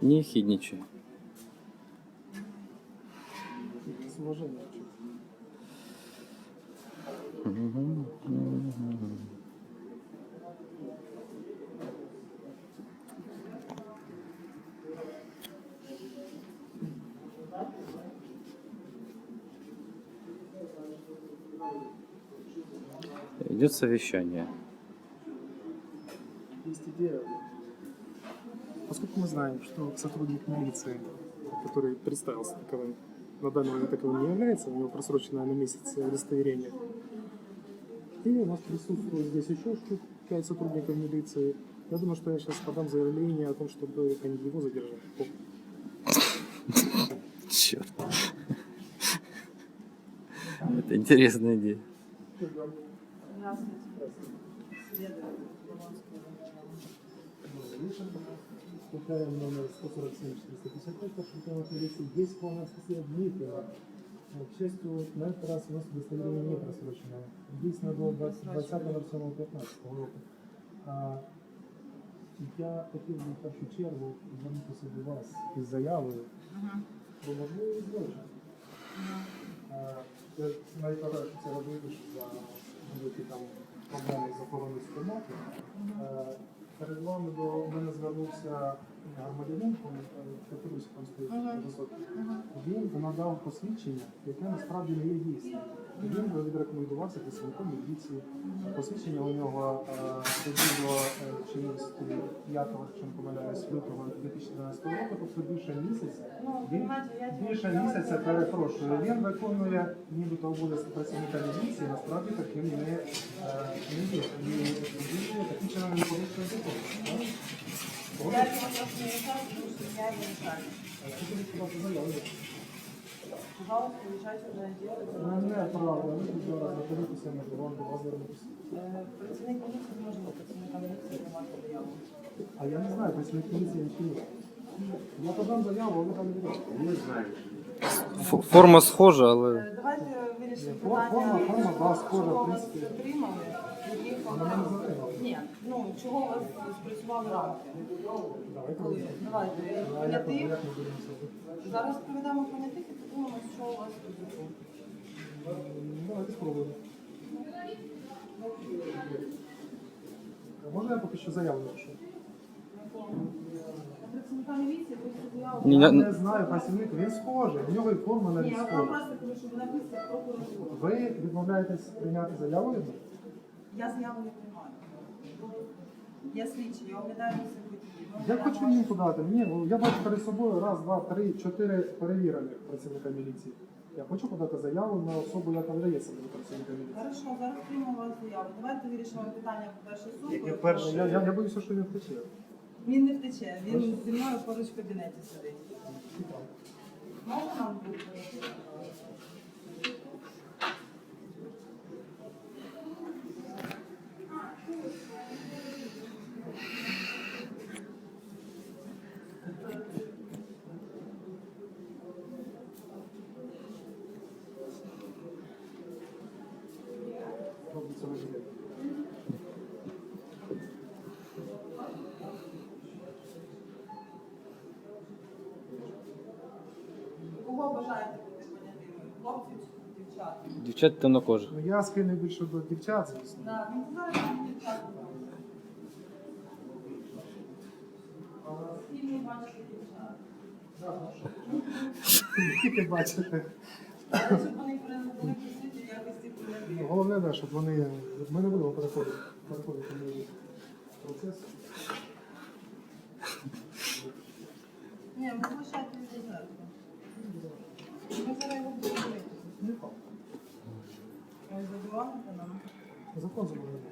Не хидничай. Идет совещание. Есть идея. Поскольку мы знаем, что сотрудник милиции, который представился таковым, на данный момент таковым не является, у него просроченное на месяц удостоверение. И у нас присутствует здесь еще штук 5 сотрудников милиции. Я думаю, что я сейчас подам заявление о том, чтобы они его задержали. Черт. Это интересная идея. Повторяем номер 147-455, Пашинкова милиции. Есть Анастасия Ну, К счастью, на этот раз у нас удостоверение не просрочено. Дійсно до 20.07.15 року. А, я хотів би в першу чергу звернутися до вас із заявою про можливий злочин. А, Я навіть вважаю, що це робити, що за великі там проблеми захованих спільноти. Е, перед вами до мене звернувся громадянин, Петрусь там стоїть. Він надав посвідчення, яке насправді не є дійсним. Він відрекомендувався представником міліції. Посвідчення у нього е, подібно е, чимось 9, якщо не помиляюсь, лютого 2012 року, тобто більше місяця, ну, він більше місяця перепрошую, він виконує нібито обов'язки працівника міліції, насправді таким не е, є. І таким чином не порушує закон. Я його просто не вважаю, тому що я не вважаю. Скільки ви сказали Пожалуйста, решайте уже делать. Не, правда, ви тут два рази, подивитися, можливо, вам до вас звернутися. Е, працівник міліції може а я не знаю, працівник міліції чи ні. Я подам заяву, а ви там не берете. Ф- Форма схожа, але Е, Давайте вирішимо форма- питання. форма, да, схожа, Чого в вас принципі. затримали? Вона не затримала. Ні, ну чого у вас спрацювали рамки? Давайте. Коли? Давайте. А як ми Понятих. ми будемо це? Зараз проведемо понятих і подумаємо, що у вас тут. Давайте спробуємо. А Можна я поки що заяву напишу? Працівника міліції просто заяву. Ні, Я не знаю, працівник, він схожий, в нього і форма Ні, навіть я вам схожа. просто кажу, що ви написали прокуратуру. Ви відмовляєтесь прийняти заяву від мене? Я заяву не приймаю. Я слідчий, я оглядаю місце події. Я хочу їм подати. Мені, ну, я бачу перед собою раз, два, три, чотири перевірених працівника міліції. Я хочу подати заяву на особу, яка вдається до працівника міліції. Хорошо, зараз приймемо вас заяву. Давайте вирішимо питання по перший суд. Яке перше? Я, я, я боюся, що він втече. Він не втече, він зі мною поруч в кабінеті сидить. Можна нам бути? Робиться вигляд. Бажаєте бути понятими? Хлопців чи дівчат? дівчат темнокожих. Ну я схильний більше до дівчат, звісно. Так, ну зараз дівчат. Спільні бачити дівчат. Тільки бачите. Але щоб вони присутні в якості понятих. Головне, да, щоб вони. Ми не будемо переходити, переходити на процес. Ні, ми залишайте від жертви. Ми зараз його нам. Закон забороняє.